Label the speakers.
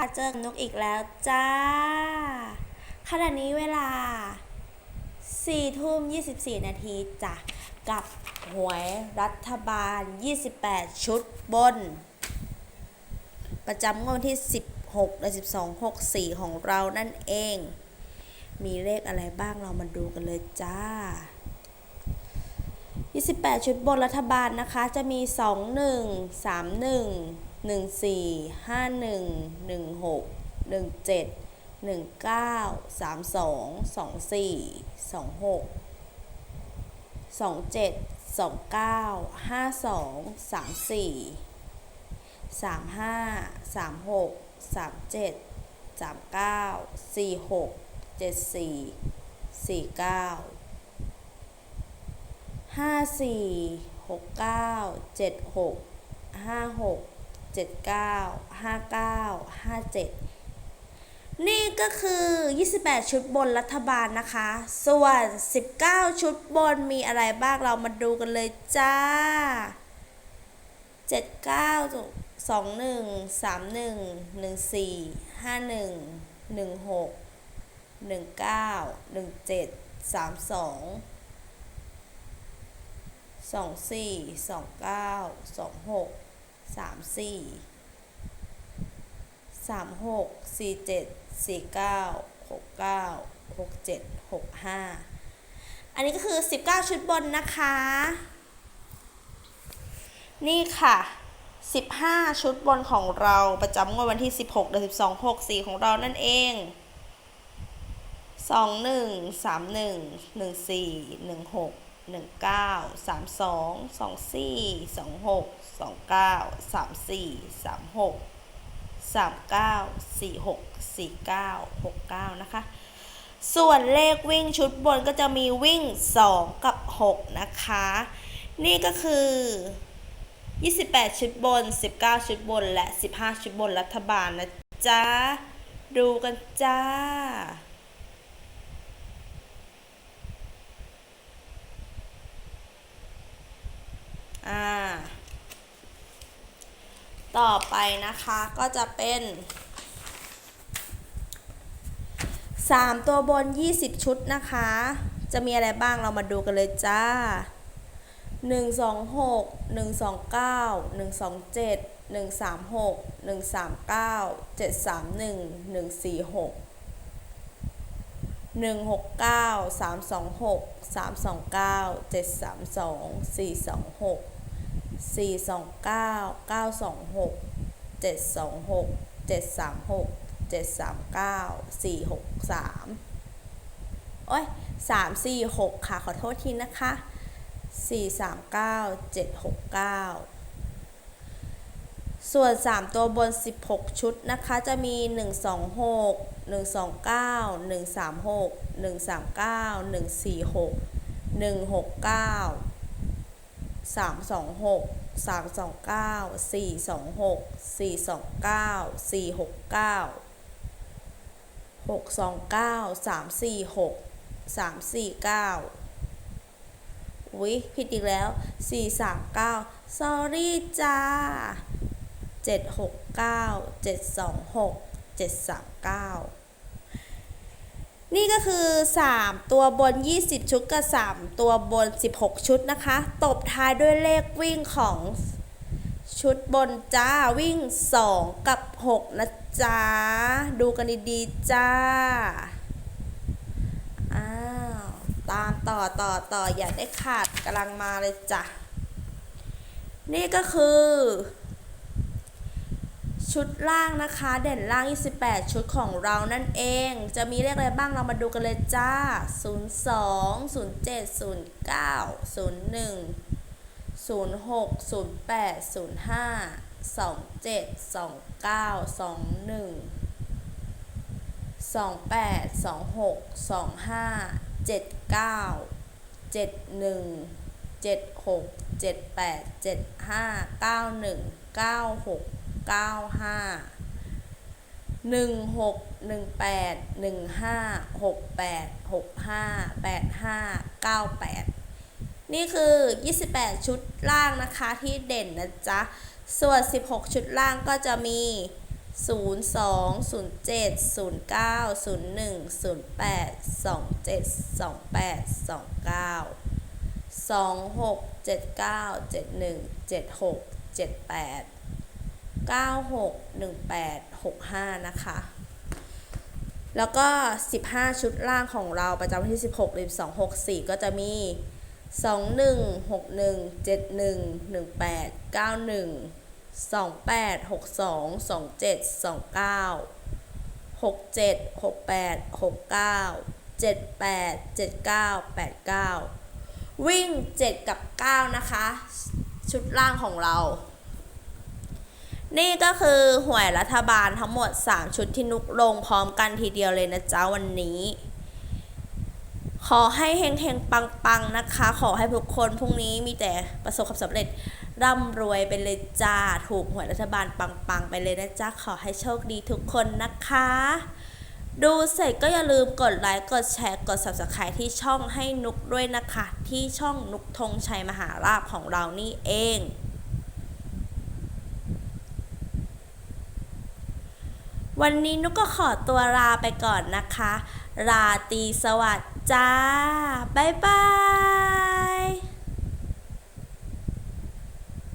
Speaker 1: ค่ะเจอกับนุกอีกแล้วจ้า ขณะนี้เวลา4ทุ่ม24 นาทีจ้ะ กับหวยรัฐบาล 28 ชุดบน ประจำงวดที่ 16 และ 12 64 ของเรานั่นเอง มีเลขอะไรบ้างเรามาดูกันเลยจ้า 28 ชุดบนรัฐบาลนะคะ จะมี 2 14 5 1 1 6 1 7 1 9 3 2 2 4 2 6 2 7 2 9 5 2 3 4 3 5 3 6 3 7 3 9 4 6 7นี่ก็คือ 28 ชุดบนรัฐบาลนะคะ ส่วน 19 ชุดบนมีอะไรบ้างเรามาดูกันเลยจ้า 79 21 31 14 51 16 19 17 32สอง สามสี่สามหกสี่เจ็ดสี่เก้าหกเก้าหกเจ็ดหกห้าอันนี้ก็คือสิบเก้าชุดบนนะคะ นี่ค่ะสิบห้าชุดบนของเราประจำงวดวันที่สิบหกเดือนสิบสองหกสี่ของเรานั่นเองสองหนึ่งสามหนึ่งหนึ่งสี่หนึ่งหก หนึ่งเก้าสามสองสองสี่สองหกสองเก้าสามสี่สามหกสามเก้าสี่หกสี่เก้าหกเก้านะคะ ส่วนเลขวิ่งชุดบนก็จะมีวิ่งสองกับหกนะคะ นี่ก็คือ 28 ชุดบน 19 ชุดบน และ 15 ชุดบนรัฐบาลนะจ๊ะ ดูกันจ้า อ่า ต่อไปนะคะก็จะเป็น3ตัวบน 20 ชุดนะคะ จะมีอะไรบ้างเรามาดูกันเลยจ้า 1 2 6 1 2 9 1 2 7 1 3 6 1 3 9 7 3 1 1 4 6 1 6 9 3 2 6 3 2 9 7 3 2 4 2 6 4 2 9 9 2 6 7 2 6 7 3 6 7 3 9 4 6 3 โอ้ย 3 4 6 ค่ะ ขอโทษทีนะคะ 4 3 9 7 6 9 ส่วน 3 ตัวบน 16 ชุดนะคะ จะมี 1 2 6 1 2 9 1 3 6 1 3 9 1 4 6 1 6 9 3 2 6 3 2 9 4 2 6 4 2 9 4 6 9 6 2 9 3 4 6 3 4 9อุ๊ยผิดอีกแล้ว4 3 9 sorry จ้า7 6 9 7 2 6 7 3 9 นี่ก็คือ 3 ตัวบน 20 ชุดกับ 3 ตัวบน 16 ชุดนะคะ ตบท้ายด้วยเลขวิ่งของชุดบนจ้าวิ่ง 2 กับ 6 นะจ๊ะดูกันดีๆจ้า อ้าว ตามต่อต่อต่ออย่าได้ขาดกำลังมาเลยจ้ะ นี่ก็คือ ชุดล่างนะคะ เด่นล่าง 28 ชุดของเรานั่นเอง จะมีเลขอะไรบ้างเรามาดูกันเลยจ้า 02 07 09 01 06 08 05 27 29 21 28 26 25 79 71 76 78 75 91 96 95 16 18 15 68 65 85 98 นี่คือ 28 ชุดล่างนะคะที่เด่นนะจ๊ะ ส่วน 16 ชุดล่างก็จะมีศูนย์สองศูนย์เจ็ดศู นย์เก้าศูนย์หนึ่งศูนย์แปดสองเจ็ดสองแปดสองเก้าสองหกเจ็ดเก้าเจ็ดหนึ่งเจ็ดหกเจ็ดแปดเก้าหกหนึ่งแปดหกห้านะคะ แล้วก็ 15 ชุดล่างของเราประจำวันที่ 16เดือน2 6 4 ก็จะมี 2 1 6 1 7 1 1 8 9 1 2 8 6 2 2 7 2 9 6 7 6 8 6 9 7 8 7 9 8 9 วิ่ง 7 กับ 9 นะคะ ชุดล่างของเรา นี่ก็คือหวยรัฐบาลทั้งหมด 3 ชุดที่นุกลงพร้อมกันทีเดียวเลยนะจ๊ะวันนี้ ขอให้เฮงเฮงปังปังๆ นะคะ ขอให้ทุกคนพรุ่งนี้มีแต่ประสบความสำเร็จร่ำรวยไปเลยจ้า ถูกหวยรัฐบาลปังปังๆ ไปเลยนะจ๊ะ ขอให้โชคดีทุกคนนะคะ ดูเสร็จก็อย่าลืมกดไลค์กดแชร์กด subscribe ที่ช่องให้นุกด้วยนะคะ ที่ช่องนุกธงชัยมหาราชของเรานี่เอง วันนี้นุกก็ขอตัวลาไปก่อนนะคะ ราตีสวัสดิ์จ้า บ๊ายบาย